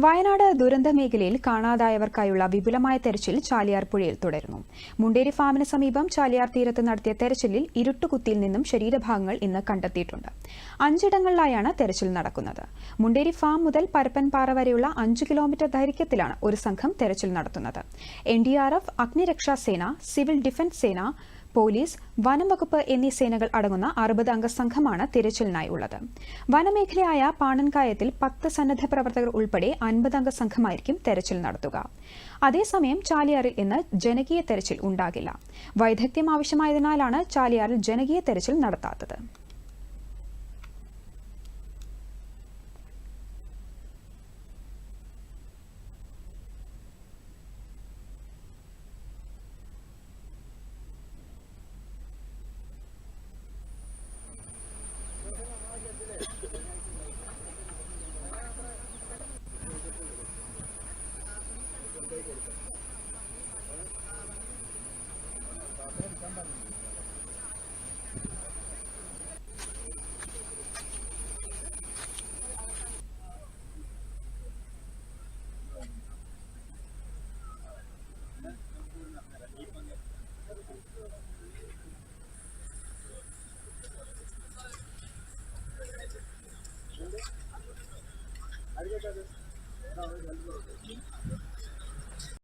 വയനാട് ദുരന്ത മേഖലയിൽ കാണാതായവർക്കായുള്ള വിപുലമായ തെരച്ചിൽ ചാലിയാർ പുഴയിൽ തുടരുന്നു. മുണ്ടേരി ഫാമിന് സമീപം ചാലിയാർ തീരത്ത് നടത്തിയ തെരച്ചിലിൽ ഇരുട്ടുകുത്തിയിൽ നിന്നും ശരീരഭാഗങ്ങൾ ഇന്ന് കണ്ടെത്തിയിട്ടുണ്ട്. അഞ്ചിടങ്ങളിലായാണ് തെരച്ചിൽ നടക്കുന്നത്. മുണ്ടേരി ഫാം മുതൽ പരപ്പൻപാറ വരെയുള്ള അഞ്ച് കിലോമീറ്റർ ദൈർഘ്യത്തിലാണ് ഒരു സംഘം തെരച്ചിൽ നടത്തുന്നത്. എൻ ഡി ആർ എഫ് അഗ്നിരക്ഷാ സേന സിവിൽ ഡിഫൻസ് സേന പോലീസ് വനംവകുപ്പ് എന്നീ സേനകൾ അടങ്ങുന്ന അറുപത് അംഗ സംഘമാണ് തിരച്ചിലിനായി ഉള്ളത് വനമേഖലയായ പാണൻകായത്തിൽ പത്ത് സന്നദ്ധ പ്രവർത്തകർ ഉൾപ്പെടെ അൻപത് അംഗ സംഘമായിരിക്കും തെരച്ചിൽ നടത്തുക. അതേസമയം ചാലിയാറിൽ ഇന്ന് ജനകീയ തെരച്ചിൽ ഉണ്ടാകില്ല. വൈദഗ്ധ്യം ആവശ്യമായതിനാലാണ് ചാലിയാറിൽ ജനകീയ തെരച്ചിൽ നടത്താത്തത്. Gracias.